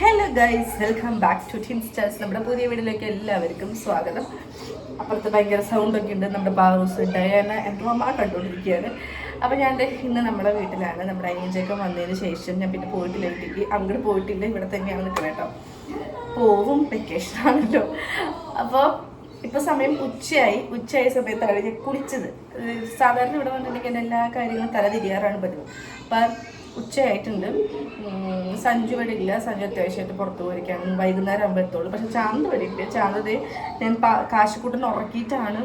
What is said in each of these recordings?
Hello guys welcome back to tin stars നമ്മുടെ പുതിയ വീഡിയോയിലേക്ക് എല്ലാവർക്കും സ്വാഗതം. അപ്പുറത്ത് ഭയങ്കര സൗണ്ട് ഒക്കെ ഉണ്ട്. നമ്മുടെ ബാറൂസ് ഡയാന എന്റെ മമ്മ കണ്ടുകൊണ്ടിരിക്കുകയാണ്. അപ്പോൾ ഞാൻ ഇന്ന് നമ്മുടെ വീട്ടിലാണ് നമ്മുടെ അനിയഞ്ചൊക്കെ വന്നതിന് ശേഷം ഞാൻ പിന്നെ പോയിട്ടില്ല വീട്ടിലേക്ക്. അങ്ങോട്ട് പോയിട്ടില്ല ഇവിടെ തന്നെയാണ് നിൽക്കുന്നത് കേട്ടോ. പോവും വെക്കേഷൻ ആണല്ലോ അപ്പോൾ ഇപ്പോൾ സമയം ഉച്ചയായി. ഉച്ചയായ സമയത്താണ് ഞാൻ കുളിച്ചത്. സാധാരണ ഇവിടെ വന്നിട്ടുണ്ടെങ്കിൽ എന്റെ എല്ലാ കാര്യങ്ങളും തല തിരിയാറാണ് പറ്റുന്നത് അപ്പം ഉച്ചയായിട്ടുണ്ട്. സഞ്ജു ഇവിടെ ഇല്ല. സഞ്ജു അത്യാവശ്യമായിട്ട് പുറത്ത് പോയിരിക്കാണ് വൈകുന്നേരം ആകുമ്പോൾ എത്തുള്ളൂ. പക്ഷെ ചാന്ത് ഇവിടെ ഇല്ല. ചാന്തത് ഞാൻ കാശിക്കൂട്ടിന് ഉറക്കിയിട്ടാണ്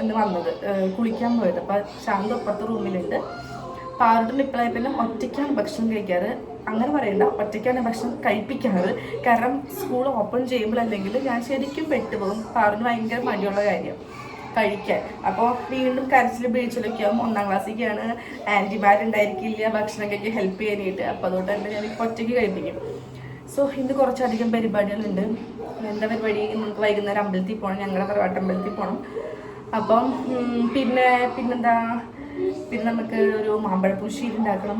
എന്ന് വന്നത്. കുളിക്കാൻ പോയത്. അപ്പം ചാന്ത് അപ്പുറത്തെ റൂമിലുണ്ട്. പാറുട്ടിന് ഇപ്പോഴായി പിന്നെ ഒറ്റയ്ക്കാണ് ഭക്ഷണം കഴിക്കാറ്. അങ്ങനെ പറയണ്ട. ഒറ്റയ്ക്കാണ് ഭക്ഷണം കഴിപ്പിക്കാറ്. കാരണം സ്കൂൾ ഓപ്പൺ ചെയ്യുമ്പോഴല്ലെങ്കിൽ ഞാൻ ശരിക്കും പെട്ടുപോകും. പാറിന് ഭയങ്കര മടിയുള്ള കാര്യം. കഴിക്കാൻ. അപ്പോൾ വീണ്ടും കരച്ചിൽ ബീച്ചിലൊക്കെ ആവും. ഒന്നാം ക്ലാസ്സിലേക്കാണ് ആന്റിമാരുണ്ടായിരിക്കില്ല ഭക്ഷണമൊക്കെ ഹെൽപ്പ് ചെയ്യാനായിട്ട്. അപ്പോൾ അതുകൊണ്ട് തന്നെ ഞാൻ ഒറ്റയ്ക്ക് കഴിപ്പിക്കും. സോ ഇന്ന് കുറച്ചധികം പരിപാടികളുണ്ട്. എന്താ പരിപാടി? നമുക്ക് വൈകുന്നേരം അമ്പലത്തിൽ പോകണം ഞങ്ങളുടെ തറവാട്ട് അമ്പലത്തിൽ പോകണം അപ്പം പിന്നെ പിന്നെന്താ? പിന്നെ നമുക്ക് ഒരു മാമ്പഴപ്പുളിശ്ശേരി ഉണ്ടാക്കണം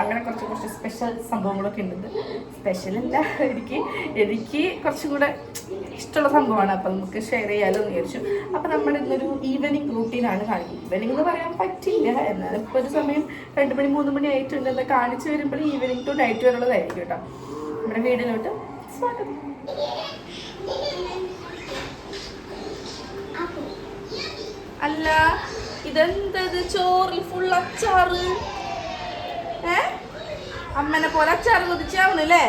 അങ്ങനെ കുറച്ച് കുറച്ച് സ്പെഷ്യൽ സംഭവങ്ങളൊക്കെ ഉണ്ട്. സ്പെഷ്യൽ അല്ല എനിക്ക് എനിക്ക് കുറച്ചും കൂടെ ഇഷ്ടമുള്ള സംഭവമാണ്. അപ്പം നമുക്ക് ഷെയർ ചെയ്യാമല്ലോ എന്ന് വിചാരിച്ചു. അപ്പം നമ്മൾ ഇന്നൊരു ഈവനിങ് റൂട്ടീനാണ് കാണിക്കുന്നത് ഈവനിങ് എന്ന് പറയാൻ പറ്റില്ല. എന്നാലും ഇപ്പോൾ ഒരു സമയം രണ്ട് മണി മൂന്ന് മണി ആയിട്ടുണ്ട്. എന്ന് കാണിച്ചു വരുമ്പോൾ ഈവനിങ് ടു നൈറ്റ് വരെയുള്ളതായിരിക്കും കേട്ടോ. നമ്മുടെ വീടിലോട്ട് സ്വാഗതം. അല്ല ഇതെന്തത്? ചോറിൽ ഫുൾ അച്ചാറ്. ഏ? അമ്മനെ പോലെ അച്ചാറ് കൊതിച്ചാവണല്ലേ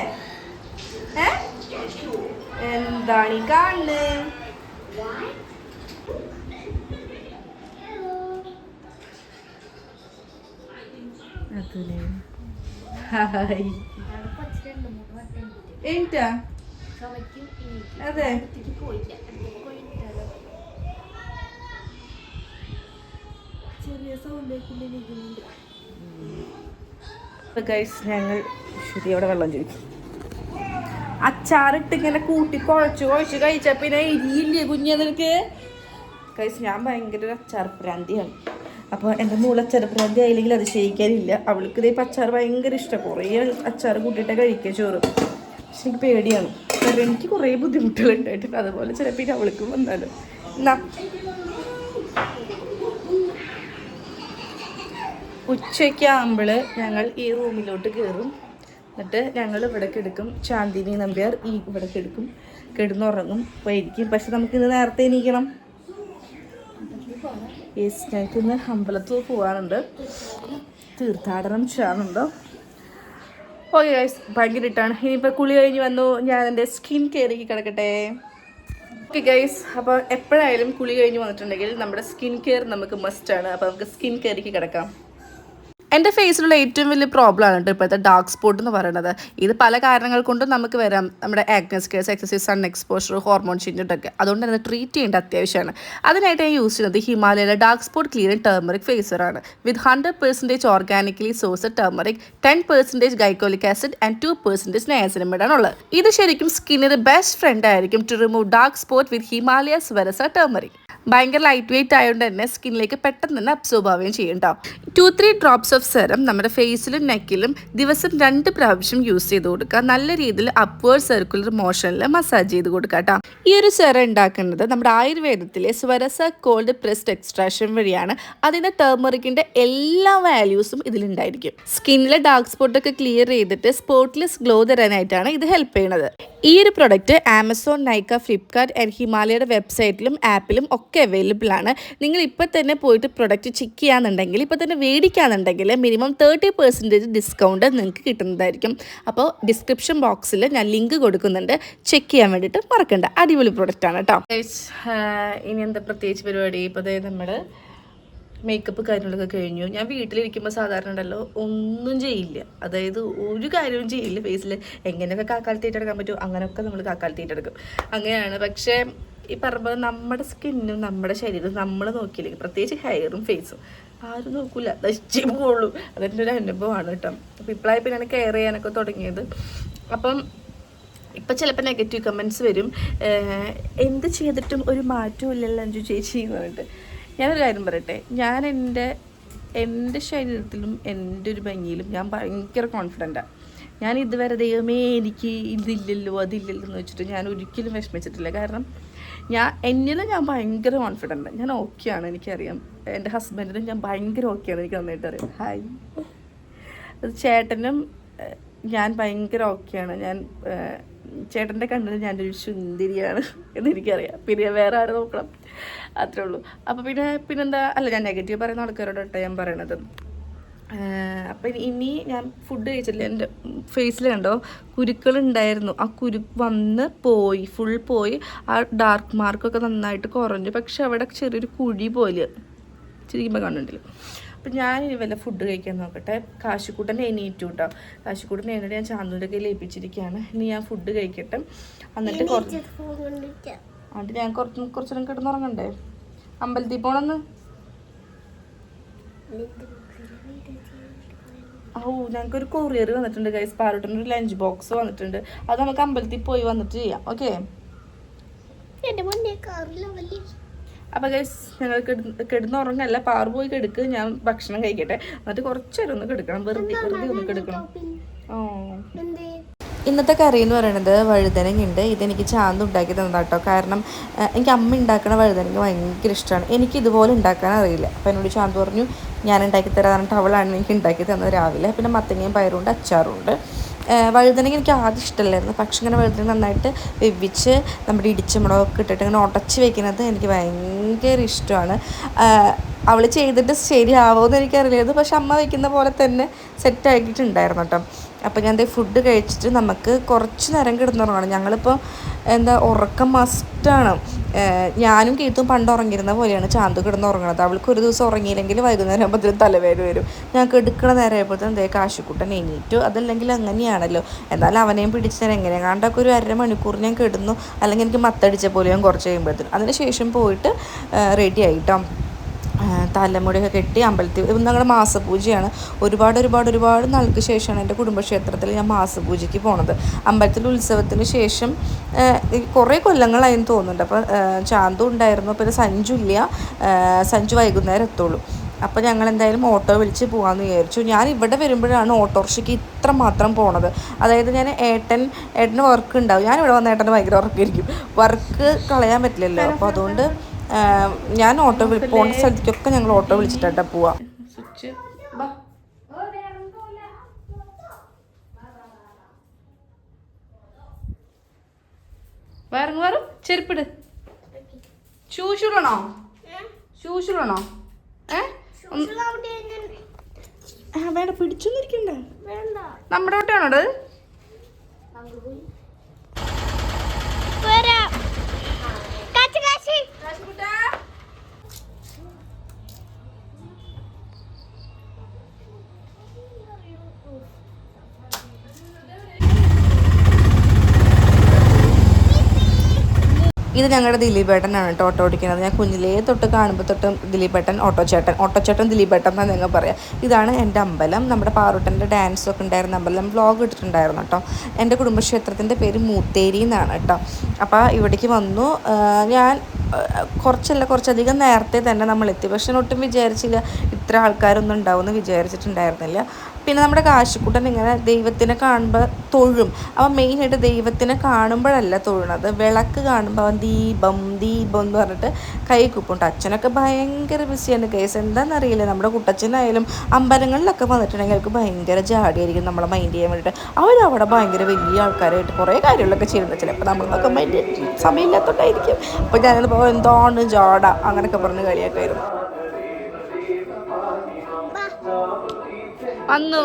ഏ? എന്താണ് ഈ കാണുന്നത് അതെ. ഗൈസ് ഞങ്ങൾ ശരി അവിടെ വെള്ളം ചോദിക്കും അച്ചാറിട്ട് ഇങ്ങനെ കൂട്ടി കുഴച്ചു കുഴച്ച് കഴിച്ച പിന്നെ ഇരിയില്ലേ കുഞ്ഞെ നിനക്ക്? ഗൈസ് ഞാൻ ഭയങ്കര ഒരു അച്ചാർ പ്രാന്തിയാണ് അപ്പോൾ എന്റെ മൂള അച്ചാർ പ്രാന്തി ആയില്ലെങ്കിൽ അത് ചെയ്യിക്കാനില്ല അവൾക്ക് ഇതേ അച്ചാർ ഭയങ്കര ഇഷ്ടം. കുറേ അച്ചാർ കൂട്ടിയിട്ട് കഴിക്കുക ചോറ്. പക്ഷെ എനിക്ക് പേടിയാണ്. കാരണം എനിക്ക് കുറേ ബുദ്ധിമുട്ടുകൾ ഉണ്ടായിട്ടുണ്ട്. അതുപോലെ ചിലപ്പോൾ അവൾക്കും വന്നാലും. എന്നാ ഉച്ചയ്ക്കാകുമ്പോൾ ഞങ്ങൾ ഈ റൂമിലോട്ട് കയറും എന്നിട്ട് ഞങ്ങൾ ഇവിടെ കിടക്കും. ചാന്ദിനി നമ്പ്യാർ ഈ ഇവിടെ കിടക്കും. കിടന്നുറങ്ങും. പോയിരിക്കും. പക്ഷെ നമുക്കിന്ന് നേരത്തെ എണീക്കണം. യെസ് ഞങ്ങൾക്ക് ഇന്ന് അമ്പലത്തിൽ പോകാനുണ്ട് തീർത്ഥാടനം ചെയ്യാനുണ്ട്. ഓക്കെ ഗൈസ് ഭയങ്കര ഇട്ടാണ് ഇനിയിപ്പോൾ കുളി കഴിഞ്ഞ് വന്നു. ഞാൻ എന്റെ സ്കിൻ കെയറിക്ക് കിടക്കട്ടെ. ഓക്കെ ഗൈസ് അപ്പോൾ എപ്പോഴായാലും കുളി കഴിഞ്ഞ് വന്നിട്ടുണ്ടെങ്കിൽ നമ്മുടെ സ്കിൻ കെയർ നമുക്ക് മസ്റ്റാണ് അപ്പോൾ നമുക്ക് സ്കിൻ കെയറിക്ക് കിടക്കാം. എന്റെ ഫേസിലുള്ള ഏറ്റവും വലിയ പ്രോബ്ലമാണ് കേട്ടോ ഇപ്പോഴത്തെ ഡാർക്ക് സ്പോട്ട് എന്ന് പറയുന്നത് ഇത് പല കാരണങ്ങൾ കൊണ്ടും നമുക്ക് വരാം. നമ്മുടെ acnes case exercise sun exposure hormone ചേഞ്ചിട്ടൊക്കെ അതുകൊണ്ട് തന്നെ ട്രീറ്റ് ചെയ്യേണ്ട അത്യാവശ്യമാണ്. അതിനായിട്ട് ഞാൻ യൂസ് ചെയ്യുന്നത് ഹിമാലയയിലെ dark spot clearing turmeric ഫേസറാണ് with hundred percentage organically source turmeric ten percentage glycolic acid and two percentage നയാസിനമിഡാണ് ഉള്ളത്. ഇത് ശരിക്കും സ്കിന്നിന് ബെസ്റ്റ് ഫ്രണ്ട് ആയിരിക്കും to remove dark spot with Himalayas വെറസ ടർമറിക് ഭയങ്കര ലൈറ്റ് വെയിറ്റ് ആയതുകൊണ്ട് തന്നെ സ്കിന്നിലേക്ക് പെട്ടെന്ന് തന്നെ അബ്സോർബ് ആവുകയും ചെയ്യും കേട്ടോ two three drops of serum നമ്മുടെ ഫേസിലും നെക്കിലും ദിവസം രണ്ട് പ്രാവശ്യം യൂസ് ചെയ്ത് കൊടുക്കുക. നല്ല രീതിയിൽ അപ്വേർഡ് സർക്കുലർ മോഷനിൽ മസാജ് ചെയ്ത് കൊടുക്കുക കേട്ടോ ഈ ഒരു സെറം ഉണ്ടാക്കുന്നത് നമ്മുടെ ആയുർവേദത്തിലെ സ്വരസ കോൾഡ് പ്രസ്ഡ് എക്സ്ട്രാക്ഷൻ വഴിയാണ്. അതിന്റെ ടേമറിക്കിന്റെ എല്ലാ വാല്യൂസും ഇതിലുണ്ടായിരിക്കും സ്കിന്നിലെ ഡാർക്ക് സ്പോട്ടൊക്കെ ക്ലിയർ ചെയ്തിട്ട് സ്പോട്ട്ലെസ് ഗ്ലോ തരാനായിട്ടാണ് ഇത് ഹെൽപ്പ് ചെയ്യുന്നത്. ഈ ഒരു product Amazon Nykaa Flipkart and ഹിമാലയയുടെ വെബ്സൈറ്റിലും ആപ്പിലും ഒക്കെ അവൈലബിൾ ആണ്. നിങ്ങൾ ഇപ്പോൾ തന്നെ പോയിട്ട് പ്രൊഡക്റ്റ് ചെക്ക് ചെയ്യാന്നുണ്ടെങ്കിൽ ഇപ്പോൾ തന്നെ മേടിക്കുകയാണെന്നുണ്ടെങ്കിൽ മിനിമം തേർട്ടി പെർസെന്റേജ് ഡിസ്കൗണ്ട് നിങ്ങൾക്ക് കിട്ടുന്നതായിരിക്കും. അപ്പോൾ ഡിസ്ക്രിപ്ഷൻ ബോക്സിൽ ഞാൻ ലിങ്ക് കൊടുക്കുന്നുണ്ട്. ചെക്ക് ചെയ്യാൻ വേണ്ടിയിട്ട് മറക്കണ്ട. അടിപൊളി പ്രൊഡക്റ്റ് ആണ് കേട്ടോ ഇനി എന്താ പ്രത്യേകിച്ച് പരിപാടി? ഇപ്പോൾ നമ്മൾ മേക്കപ്പ് കാര്യങ്ങളൊക്കെ കഴിഞ്ഞു. ഞാൻ വീട്ടിലിരിക്കുമ്പോൾ സാധാരണ ഉണ്ടല്ലോ ഒന്നും ചെയ്യില്ല. അതായത് ഒരു കാര്യവും ചെയ്യില്ല. ഫേസിൽ എങ്ങനെയൊക്കെ കാക്കാലത്തേറ്റെടുക്കാൻ പറ്റുമോ അങ്ങനെയൊക്കെ നമ്മൾ കാക്കാലത്തേറ്റെടുക്കും അങ്ങനെയാണ്. പക്ഷേ ഈ പറഞ്ഞ നമ്മുടെ സ്കിന്നും നമ്മുടെ ശരീരവും നമ്മൾ നോക്കിയില്ലെങ്കിൽ പ്രത്യേകിച്ച് ഹെയറും ഫേസും ആരും നോക്കില്ല നശിച്ചേ പോകുള്ളൂ അതെന്റെ ഒരു അനുഭവമാണ് കേട്ടോ. അപ്പോൾ ഇപ്പോഴായി പിന്നെ കെയർ ചെയ്യാനൊക്കെ തുടങ്ങിയത്. അപ്പം ഇപ്പം ചിലപ്പോൾ നെഗറ്റീവ് കമൻസ് വരും. എന്ത് ചെയ്തിട്ടും ഒരു മാറ്റവും ഇല്ലല്ലോ അഞ്ചു ചേച്ചി എന്ന് ഞാനൊരു കാര്യം പറയട്ടെ. ഞാൻ എന്റെ എന്റെ ശരീരത്തിലും എന്റെ ഒരു ഭംഗിയിലും ഞാൻ ഭയങ്കര കോൺഫിഡന്റാണ് ഞാൻ ഇതുവരെ ദൈവമേ എനിക്ക് ഇതില്ലല്ലോ അതില്ലല്ലോ എന്ന് വെച്ചിട്ട് ഞാൻ ഒരിക്കലും വിഷമിച്ചിട്ടില്ല. കാരണം ഞാൻ എന്നിൽ ഞാൻ ഭയങ്കര കോൺഫിഡന്റ് ഞാൻ ഓക്കെയാണ് എനിക്കറിയാം. എന്റെ ഹസ്ബൻഡിനും ഞാൻ ഭയങ്കര ഓക്കെയാണ് എനിക്ക് നന്നായിട്ട് അറിയാം. ഹായ് ചേട്ടനും ഞാൻ ഭയങ്കര ഓക്കെയാണ് ഞാൻ ചേട്ടന്റെ കണ്ണിൽ ഞാനൊരു സുന്ദരിയാണ് എന്നെനിക്കറിയാം പിന്നെ വേറെ ആരും നോക്കണം. അത്രേ ഉള്ളൂ. അപ്പോൾ പിന്നെ പിന്നെന്താ? അല്ല ഞാൻ നെഗറ്റീവ് പറയുന്ന ആൾക്കാരോടൊട്ടെ ഞാൻ പറയണത്. അപ്പം ഇനി ഞാൻ ഫുഡ് കഴിച്ചില്ല എന്റെ ഫേസിൽ കണ്ടോ? കുരുക്കളുണ്ടായിരുന്നു. ആ കുരു വന്ന് പോയി. ഫുൾ പോയി. ആ ഡാർക്ക് മാർക്കൊക്കെ നന്നായിട്ട് കുറഞ്ഞു. പക്ഷെ അവിടെ ചെറിയൊരു കുഴി പോലെ ചിരിക്കുമ്പോൾ കാണുന്നുണ്ടല്ലോ. അപ്പം ഞാൻ വല്ല ഫുഡ് കഴിക്കാൻ നോക്കട്ടെ. കാശിക്കൂട്ടൻ എണീറ്റു കേട്ടോ കാശിക്കൂട്ടൻ എണീറ്റ് ഞാൻ ചാന്തൂന്റെ കയ്യിൽ ഏൽപ്പിച്ചിരിക്കുകയാണ് ഇനി ഞാൻ ഫുഡ് കഴിക്കട്ടെ. എന്നിട്ട് കുറച്ച് എന്നിട്ട് ഞാൻ കുറച്ച് കുറച്ചു നേരം കിടന്നുറങ്ങണ്ടേ? അമ്പലത്തിൽ പോണെന്ന്? ഓ ഞങ്ങൾക്ക് ഒരു കൊറിയർ വന്നിട്ടുണ്ട് ഗൈസ് പാരോട്ടിന് ഒരു ലഞ്ച് ബോക്സ് വന്നിട്ടുണ്ട്. അത് നമുക്ക് അമ്പലത്തിൽ പോയി വന്നിട്ട് ചെയ്യാം. ഓക്കെ അപ്പോൾ ഗൈസ് ഞങ്ങൾ കിടന്ന് ഉറങ്ങല്ല. പാറു പോയി കെടുക്ക്. ഞാൻ ഭക്ഷണം കഴിക്കട്ടെ. എന്നിട്ട് കുറച്ച് നേരം ഒന്ന് കിടക്കണം. വെറുതെ വെറുതെ ഒന്ന് കെടുക്കണം. ഓ. ഇന്നത്തെ കറി എന്ന് പറയുന്നത് വഴുതനങ്ങയുണ്ട്. ഇതെനിക്ക് ചാന്ത് ഉണ്ടാക്കി തന്നതാട്ടോ കാരണം എനിക്ക് അമ്മ ഉണ്ടാക്കുന്ന വഴുതനങ്ങ ഭയങ്കര ഇഷ്ടമാണ് എനിക്ക് ഇതുപോലെ ഉണ്ടാക്കാൻ അറിയില്ല. അപ്പോൾ എന്നോട് ചാന്ത് പറഞ്ഞു ഞാൻ ഉണ്ടാക്കി തരാൻ പറഞ്ഞിട്ട് അവളാണ് എനിക്ക് ഉണ്ടാക്കി തന്നത് രാവിലെ. പിന്നെ മത്തങ്ങയും പയറുണ്ട് അച്ചാറുണ്ട് വഴുതനങ്ങ എനിക്ക് ആദ്യം ഇഷ്ടമല്ലായിരുന്നു. പക്ഷെ ഇങ്ങനെ വഴുതനങ്ങ നന്നായിട്ട് വെവിച്ച് നമ്മുടെ ഇടിച്ച മുളകൊക്കെ ഇട്ടിട്ട് ഇങ്ങനെ ഉടച്ച് വെക്കുന്നത് എനിക്ക് ഭയങ്കര ഇഷ്ടമാണ്. അവൾ ചെയ്തിട്ട് ശരിയാവുമെന്ന് എനിക്കറിയില്ലായിരുന്നു. പക്ഷെ അമ്മ വയ്ക്കുന്ന പോലെ തന്നെ സെറ്റ് ആക്കിയിട്ടുണ്ടായിരുന്നു കേട്ടോ അപ്പോൾ ഞാൻ ഫുഡ് കഴിച്ചിട്ട് നമുക്ക് കുറച്ച് നേരം കിടന്നുറങ്ങണം. ഞങ്ങളിപ്പോൾ എന്താ ഉറക്കം മസ്റ്റാണ് ഞാനും കീത്തും പണ്ട് ഉറങ്ങിയിരുന്ന പോലെയാണ് ചാന്ത് കിടന്നുറങ്ങണത്. അവൾക്ക് ഒരു ദിവസം ഉറങ്ങിയില്ലെങ്കിൽ വൈകുന്നേരം ആകുമ്പോഴത്തേനും തലവേദന വരും. ഞങ്ങൾക്ക് എടുക്കണ നേരം ആയപ്പോഴത്തെ എന്തേ കാശിക്കുട്ടൻ എണീറ്റു. അതല്ലെങ്കിൽ അങ്ങനെയാണല്ലോ. എന്നാലും അവനെയും പിടിച്ച് ഞാൻ എങ്ങനെ കണ്ടൊക്കെ ഒരു അര മണിക്കൂർ ഞാൻ കിടന്നു. അല്ലെങ്കിൽ എനിക്ക് മത്തടിച്ച പോലെ ഞാൻ കുറച്ച് കഴിയുമ്പോഴത്തേനും. അതിന് ശേഷം പോയിട്ട് റെഡി ആയിട്ടോ തലമുടിയൊക്കെ കെട്ടി അമ്പലത്തിൽ ഞങ്ങളുടെ മാസപൂജയാണ്. ഒരുപാട് ഒരുപാട് ഒരുപാട് നാൾക്ക് ശേഷമാണ് എന്റെ കുടുംബക്ഷേത്രത്തിൽ ഞാൻ മാസപൂജയ്ക്ക് പോണത്. അമ്പലത്തിൽ ഉത്സവത്തിന് ശേഷം കുറേ കൊല്ലങ്ങളായെന്ന് തോന്നുന്നുണ്ട്. അപ്പോൾ ചാന്തു ഉണ്ടായിരുന്നു. പിന്നെ സഞ്ജു ഇല്ല. സഞ്ജു വൈകുന്നേരം എത്തുള്ളൂ. അപ്പോൾ ഞങ്ങൾ എന്തായാലും ഓട്ടോ വിളിച്ച് പോകാമെന്ന് വിചാരിച്ചു. ഞാൻ ഇവിടെ വരുമ്പോഴാണ് ഓട്ടോറിക്ഷയ്ക്ക് ഇത്ര മാത്രം പോണത്. അതായത് ഞാൻ ഏട്ടൻ ഏട്ടന് വർക്ക് ഉണ്ടാവും. ഞാൻ ഇവിടെ വന്ന ഏട്ടന് ഭയങ്കര വർക്കായിരിക്കും വർക്ക് കളയാൻ പറ്റില്ലല്ലോ. അപ്പോൾ അതുകൊണ്ട് ഞാൻ ഓട്ടോ വിളി പോകേണ്ട സ്ഥലത്തേക്കൊക്കെ ഞങ്ങൾ ഓട്ടോ വിളിച്ചിട്ടാ പോവാ. സ്വിച്ച്. ബാ. വേറെ വേറും ചെരുപ്പിട്. ഷൂഷുടണോ ഷൂഷുടണോ ഏ? ഒന്ന്- ആ, വേണ്ട പിടിച്ചൊന്നും ഇരിക്കണ്ട. വേണ്ട. നമ്മുടെ ഓട്ടയാണോ ഇത് ഞങ്ങളുടെ ദിലീപേട്ടനാണ് കേട്ടോ ഓട്ടോ ഓടിക്കുന്നത്. ഞാൻ കുഞ്ഞിലേ തൊട്ട് കാണുമ്പോൾ തൊട്ട് ദിലീപേട്ടൻ ഓട്ടോ ചേട്ടൻ. ഓട്ടോ ചേട്ടൻ ദിലീപേട്ടൻ എന്നാണ് ഞങ്ങൾ പറയാം. ഇതാണ് എന്റെ അമ്പലം. നമ്മുടെ പാറൂട്ടന്റെ ഡാൻസൊക്കെ ഉണ്ടായിരുന്ന അമ്പലം. വ്ളോഗ് ഇട്ടിട്ടുണ്ടായിരുന്നു കേട്ടോ. എന്റെ കുടുംബക്ഷേത്രത്തിന്റെ പേര് മൂത്തേരി എന്നാണ് കേട്ടോ. അപ്പോൾ ഇവിടേക്ക് വന്നു. ഞാൻ കുറച്ചല്ല കുറച്ചധികം നേരത്തെ തന്നെ നമ്മൾ എത്തി. പക്ഷെ ഒട്ടും വിചാരിച്ചില്ല ഇത്ര ആൾക്കാരൊന്നും ഉണ്ടാവുമെന്ന് വിചാരിച്ചിട്ടുണ്ടായിരുന്നില്ല. പിന്നെ നമ്മുടെ കാശിക്കുട്ടൻ ഇങ്ങനെ ദൈവത്തിനെ കാണുമ്പോൾ തൊഴും. അവൻ മെയിനായിട്ട് ദൈവത്തിനെ കാണുമ്പോഴല്ല തൊഴുന്നത്. വിളക്ക് കാണുമ്പോൾ അവൻ ദീപം ദീപം എന്ന് പറഞ്ഞിട്ട് കൈ കുപ്പുണ്ട് അച്ഛനൊക്കെ ഭയങ്കര ബിസിയാണ് കേസ് എന്താണെന്നറിയില്ല നമ്മുടെ കുട്ടച്ഛനായാലും അമ്പലങ്ങളിലൊക്കെ വന്നിട്ടുണ്ടെങ്കിൽ അവർക്ക് ഭയങ്കര ജാടിയായിരിക്കും നമ്മളെ മൈൻഡ് ചെയ്യാൻ വേണ്ടിയിട്ട് അവരവിടെ ഭയങ്കര വലിയ ആൾക്കാരായിട്ട് കുറേ കാര്യങ്ങളൊക്കെ ചെയ്യുന്നത് ചിലപ്പോൾ നമ്മളൊക്കെ മൈൻഡ് സമയമില്ലാത്തതുകൊണ്ടായിരിക്കും അപ്പോൾ ഞാനിപ്പോൾ എന്താണ് ജാട അങ്ങനെയൊക്കെ പറഞ്ഞ് കളിയാക്കായിരുന്നു. വന്നു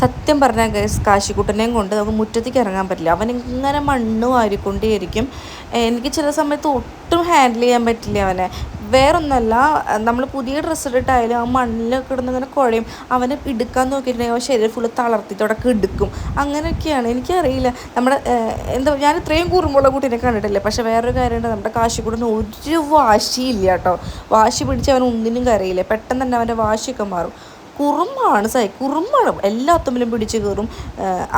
സത്യം പറഞ്ഞാൽ ഗൈസ് കാശിക്കുട്ടനെയും കൊണ്ട് നമുക്ക് മുറ്റത്തേക്ക് ഇറങ്ങാൻ പറ്റില്ല. അവൻ ഇങ്ങനെ മണ്ണ് വാരിക്കൊണ്ടേയിരിക്കും. എനിക്ക് ചില സമയത്ത് ഒട്ടും ഹാൻഡിൽ ചെയ്യാൻ പറ്റില്ല അവനെ. വേറൊന്നല്ല നമ്മൾ പുതിയ ഡ്രസ്സ് ഇട്ടിട്ടായാലും ആ മണ്ണിലൊക്കെ കിടന്ന് അങ്ങനെ കുഴയും. അവനെ എടുക്കാൻ നോക്കിയിട്ടുണ്ടെങ്കിൽ അവൻ ശരീരം ഫുള്ള് തളർത്തിത്തോടൊക്കെ എടുക്കും അങ്ങനെയൊക്കെയാണ്. എനിക്കറിയില്ല. നമ്മുടെ എന്താ ഞാൻ ഇത്രയും കുറുമ്പുള്ള കുട്ടീനെ കണ്ടിട്ടില്ല? പക്ഷേ വേറൊരു കാര്യമുണ്ട്. നമ്മുടെ കാശിക്കുട്ടന് ഒരു വാശിയില്ല കേട്ടോ. വാശി പിടിച്ച് അവൻ ഒന്നിനും കരയില്ല. പെട്ടെന്ന് തന്നെ അവന്റെ വാശിയൊക്കെ മാറും. കുറുമ്പാണ് സൈ കുറുമ്പാണ്. എല്ലാ ഒത്തമ്പിലും പിടിച്ച് കയറും.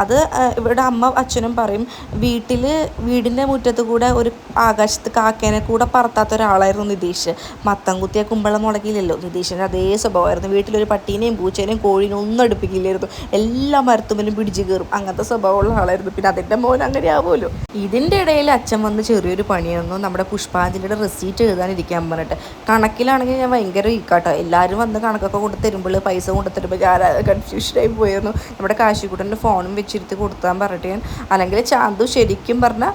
അത് ഇവിടെ അമ്മ അച്ഛനും പറയും വീട്ടിൽ വീടിന്റെ മുറ്റത്ത് കൂടെ ഒരു ആകാശത്ത് കാക്കേനെ കൂടെ പറത്താത്ത ഒരാളായിരുന്നു നിതീഷ്. മത്തം കുത്തിയ കുമ്പളം മുളകിയില്ലല്ലോ നിതീഷിന്റെ അതേ സ്വഭാവമായിരുന്നു. വീട്ടിലൊരു പട്ടീനെയും പൂച്ചേനെയും കോഴിനെയും ഒന്നും അടുപ്പിക്കില്ലായിരുന്നു. എല്ലാ മരത്തുമ്പിലും പിടിച്ച് കയറും. അങ്ങനത്തെ സ്വഭാവമുള്ള ആളായിരുന്നു. പിന്നെ അതിന്റെ മോൻ അങ്ങനെ ആവുമല്ലോ. ഇതിന്റെ ഇടയിൽ അച്ഛൻ വന്ന് ചെറിയൊരു പണിയൊന്നും നമ്മുടെ പുഷ്പാഞ്ജലിയുടെ റെസീറ്റ് എഴുതാനിരിക്കാൻ പറഞ്ഞിട്ട്. കണക്കിലാണെങ്കിൽ ഞാൻ ഭയങ്കര ഇക്കാട്ടോ എല്ലാവരും വന്ന് കണക്കൊക്കെ കൊണ്ട് തരുമ്പോൾ പൈസ കൊണ്ട് തരുമ്പോൾ ഞാൻ കൺഫ്യൂഷനായി പോയിരുന്നു. നമ്മുടെ കാശിക്കുട്ടന്റെ ഫോണും വെച്ചിരുത്തി കൊടുത്താൻ പറഞ്ഞിട്ട് ഞാൻ അല്ലെങ്കിൽ ചാന്തു ശരിക്കും പറഞ്ഞാൽ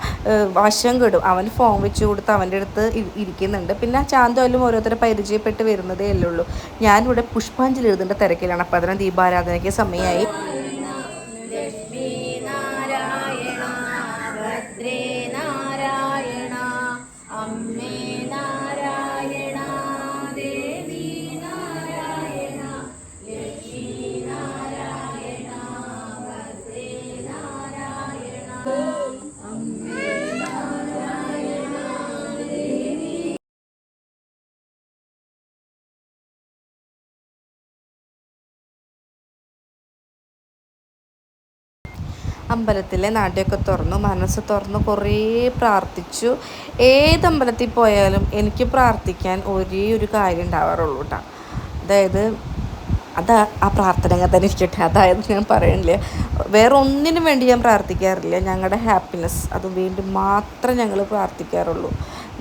വശം കെടും. അവൻ ഫോൺ വെച്ച് കൊടുത്ത് അവന്റെ അടുത്ത് ഇരിക്കുന്നുണ്ട്. പിന്നെ ചാന്തു ആയാലും ഓരോരുത്തരെ പരിചയപ്പെട്ട് വരുന്നതേ അല്ലേ ഉള്ളൂ. ഞാനിവിടെ പുഷ്പാഞ്ജലി എഴുതേണ്ട തിരക്കിലാണ്. അപ്പം അതിന് ദീപാരാധനയ്ക്ക് സമയമായി. അമ്പലത്തിലെ നാട്യമൊക്കെ തുറന്നു മനസ്സ് തുറന്നു കുറേ പ്രാർത്ഥിച്ചു. ഏത് അമ്പലത്തിൽ പോയാലും എനിക്ക് പ്രാർത്ഥിക്കാൻ ഒരേ ഒരു കാര്യം ഉണ്ടാവാറുള്ളൂ കേട്ടോ അതായത് അത് ആ പ്രാർത്ഥനകൾ തന്നെ ഇരിക്കട്ടെ. അതായത് ഞാൻ പറയണില്ല. വേറെ ഒന്നിനും വേണ്ടി ഞാൻ പ്രാർത്ഥിക്കാറില്ല. ഞങ്ങളുടെ ഹാപ്പിനെസ് അത് വേണ്ടി മാത്രം ഞങ്ങൾ പ്രാർത്ഥിക്കാറുള്ളൂ.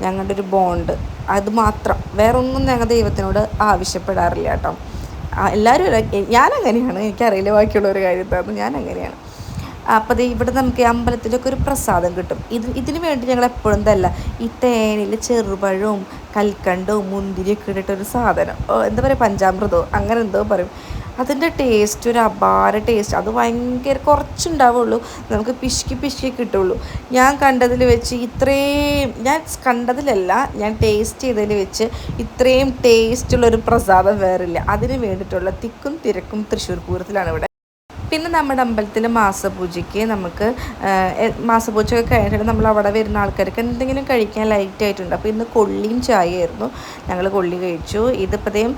ഞങ്ങളുടെ ഒരു ബോണ്ട് അത് മാത്രം. വേറെ ഒന്നും ഞങ്ങൾ ദൈവത്തിനോട് ആവശ്യപ്പെടാറില്ല കേട്ടോ എല്ലാവരും ഞാൻ അങ്ങനെയാണ് എനിക്കറിയില്ല ബാക്കിയുള്ള ഒരു കാര്യം ഞാൻ അങ്ങനെയാണ് അപ്പോൾ ഇവിടെ നമുക്ക് അമ്പലത്തിലൊക്കെ ഒരു പ്രസാദം കിട്ടും. ഇത് ഇതിന് വേണ്ടി ഞങ്ങൾ എപ്പോഴും തല്ല ഈ തേനിൽ ചെറുപഴവും കൽക്കണ്ടവും മുന്തിരിയൊക്കെ ഇട്ടിട്ടൊരു സാധനം. എന്താ പറയുക പഞ്ചാമൃതോ അങ്ങനെ എന്തോ പറയും. അതിന്റെ ടേസ്റ്റ് ഒരു അപാര ടേസ്റ്റ് അത് ഭയങ്കര കുറച്ചുണ്ടാവുള്ളൂ. നമുക്ക് പിശുക്കി പിശുക്കി കിട്ടുള്ളൂ. ഞാൻ കണ്ടതിൽ വെച്ച് ഇത്രയും ഞാൻ കണ്ടതിലല്ല ഞാൻ ടേസ്റ്റ് ചെയ്തതിൽ വെച്ച് ഇത്രയും ടേസ്റ്റുള്ളൊരു പ്രസാദം വേറില്ല. അതിന് വേണ്ടിയിട്ടുള്ള തിക്കും തിരക്കും തൃശ്ശൂർ പൂരത്തിലാണ് ഇവിടെ. പിന്നെ നമ്മുടെ അമ്പലത്തിൽ മാസപൂജയ്ക്ക് നമുക്ക് മാസപൂജയൊക്കെ കഴിഞ്ഞിട്ട് നമ്മൾ അവിടെ വരുന്ന ആൾക്കാർക്ക് എന്തെങ്കിലും കഴിക്കാൻ ലൈറ്റ് ആയിട്ടുണ്ട്. അപ്പോൾ ഇന്ന് കൊള്ളിയും ചായയായിരുന്നു. ഞങ്ങൾ കൊള്ളി കഴിച്ചു. ഇതിപ്പോഴത്തേയും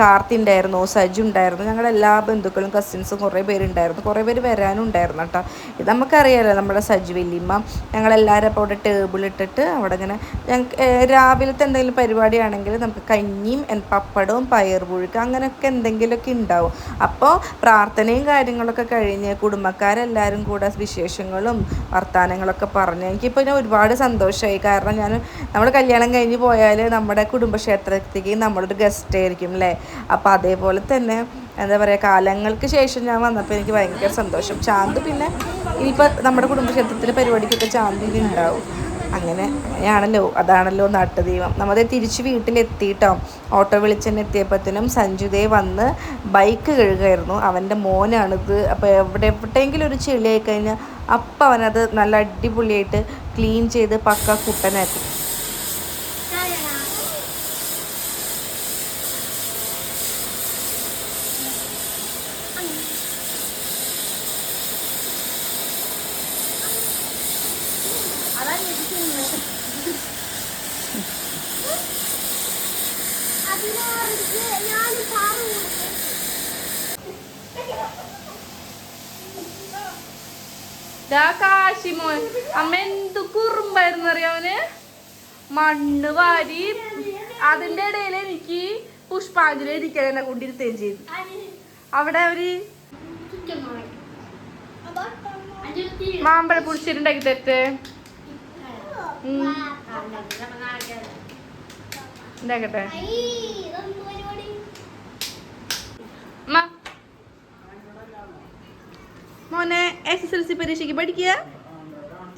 കാർത്തി ഉണ്ടായിരുന്നു സജു ഉണ്ടായിരുന്നു ഞങ്ങളുടെ എല്ലാ ബന്ധുക്കളും കസിൻസും കുറേ പേരുണ്ടായിരുന്നു കുറേ പേര് വരാനും ഉണ്ടായിരുന്നു കേട്ടോ. ഇത് നമുക്കറിയാമല്ലോ നമ്മുടെ സജു വല്യമ്മ. ഞങ്ങളെല്ലാവരും അപ്പോൾ അവിടെ ടേബിൾ ഇട്ടിട്ട് അവിടെ ഇങ്ങനെ ഞങ്ങൾക്ക് രാവിലത്തെ എന്തെങ്കിലും പരിപാടിയാണെങ്കിൽ നമുക്ക് കഞ്ഞിയും പപ്പടവും പയർ പുഴുക്ക് അങ്ങനെയൊക്കെ എന്തെങ്കിലുമൊക്കെ ഉണ്ടാവും. അപ്പോൾ പ്രാർത്ഥനയും കാര്യങ്ങളൊക്കെ കഴിഞ്ഞ് കുടുംബക്കാരെല്ലാവരും കൂടെ വിശേഷങ്ങളും വർത്തമാനങ്ങളൊക്കെ പറഞ്ഞ് എനിക്കിപ്പോൾ ഞാൻ ഒരുപാട് സന്തോഷമായി കാരണം ഞാൻ നമ്മൾ കല്യാണം കഴിഞ്ഞ് പോയാൽ നമ്മുടെ കുടുംബക്ഷേത്രത്തിലേക്ക് നമ്മളൊരു ഗസ്റ്റ് ആയിരിക്കും അല്ലേ അപ്പോൾ അതേപോലെ തന്നെ എന്താ പറയുക കാലങ്ങൾക്ക് ശേഷം ഞാൻ വന്നപ്പോൾ എനിക്ക് ഭയങ്കര സന്തോഷം. ചാന്ത് പിന്നെ ഇനിയിപ്പോൾ നമ്മുടെ കുടുംബക്ഷേത്രത്തിലെ പരിപാടിക്കൊക്കെ ചാന്ത് ഉണ്ടാവും അങ്ങനെയാണല്ലോ അതാണല്ലോ നാട്ടുദൈവം. നമ്മുടെ തിരിച്ച് വീട്ടിലെത്തിയിട്ടോ ഓട്ടോ വിളിച്ചെന്നെ എത്തിയപ്പോഴത്തേനും സഞ്ജുദേ വന്ന് ബൈക്ക് കഴുകായിരുന്നു. അവന്റെ മോനാണിത്. അപ്പോൾ എവിടെ എവിടെയെങ്കിലും ഒരു ചെളിയായി കഴിഞ്ഞാൽ അപ്പം അവനത് നല്ല അടിപൊളിയായിട്ട് ക്ലീൻ ചെയ്ത് പക്ക കുട്ടനാക്കി അതിനാർക്ക് ഞാൻ പാറു കാശിമോൻ അമ്മ എന്ത് കുറുമ്പായിരുന്നു അറിയാവന് മണ്ണ് വാരി അതിന്റെ ഇടയിൽ എനിക്ക് പുഷ്പാഞ്ജലി ഇരിക്കാൻ എന്നെ കൊണ്ടിരുത്തുകയും ചെയ്തു. അവിടെ അവർ മാമ്പഴ പുളിശ്ശേരി തരട്ടെ? അമ്മ മോനെ എസ് എസ് എൽ സി പരീക്ഷയ്ക്ക് പഠിക്കുക?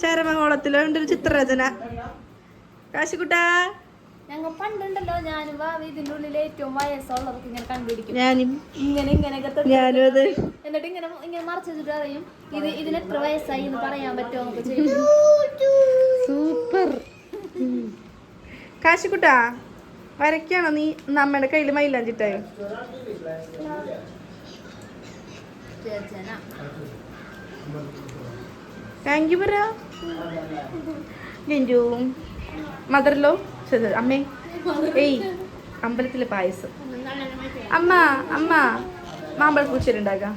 ചരമകോളത്തിലോ? ഉണ്ട് ഒരു ചിത്രരചന? കാശിക്കുട്ടാ? ഞങ്ങൾ പണ്ടുണ്ടല്ലോ ഞാനും ഭാവി ഇതിന്റെ ഉള്ളിൽ ഏറ്റവും വയസ്സുള്ളവർക്ക് ഇങ്ങനെ കണ്ടുപിടിക്കും. ഇങ്ങനെ ഇങ്ങനെയൊക്കെ എന്നിട്ട് ഇങ്ങനെ ഇങ്ങനെ മറച്ചു വെച്ചിട്ട് അറിയും ഇത് ഇതിന് എത്ര വയസ്സായി എന്ന് പറയാൻ പറ്റുമോ? നമുക്ക് ചെയ്യും. സൂപ്പർ. കാശിക്കുട്ടാ വരയ്ക്കാണോ നീ? നമ്മുടെ കയ്യിൽ മൈലാഞ്ചിട്ടായോ താങ്ക് യു പറ. ജഞ്ചു മദറിലോ അമ്മേ ഏയ് അമ്പലത്തിലെ പായസം. അമ്മ അമ്മ മാമ്പഴ ഉണ്ടാക്കാം.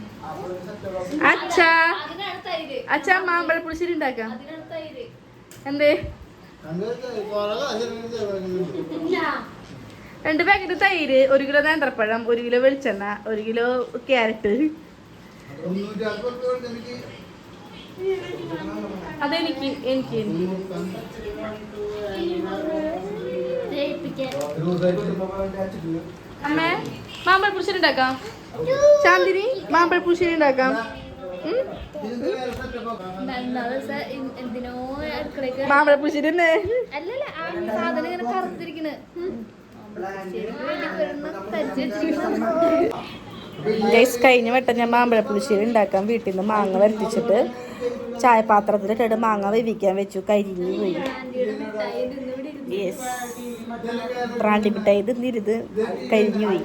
അച്ഛ അച്ഛാ മാമ്പഴ ഉണ്ടാക്കാം. എന്തേ? രണ്ട് പാക്കറ്റ് തൈര് ഒരു കിലോ നേന്ത്രപ്പഴം ഒരു കിലോ വെളിച്ചെണ്ണ ഒരു കിലോ ക്യാരറ്റ്. അതെനിക്ക് എനിക്ക് എനിക്ക്. അമ്മേ മാമ്പഴ പുളിശ്ശേരി ഉണ്ടാക്കാം. ചാന്ദിനി മാമ്പഴ പുളിശ്ശേരി ഉണ്ടാക്കാം. മാമ്പഴ പുളിശ്ശേരി തന്നെ. അല്ലല്ല ആ സാധനം ഇങ്ങനെ കറുത്തിരിക്കണ്. കഴിഞ്ഞ വട്ടം ഞാൻ മാമ്പഴ പുളിശ്ശേരി ഉണ്ടാക്കാൻ വീട്ടിൽ നിന്ന് മാങ്ങ വരത്തിച്ചിട്ട് ചായപാത്രത്തിലിട്ടിട്ട് മാങ്ങ വേവിക്കാൻ വെച്ചു. കരിഞ്ഞു പോയി. യെസ് ബ്രാണ്ടി മിഠായി തിന്നിരുത് കരിഞ്ഞു പോയി.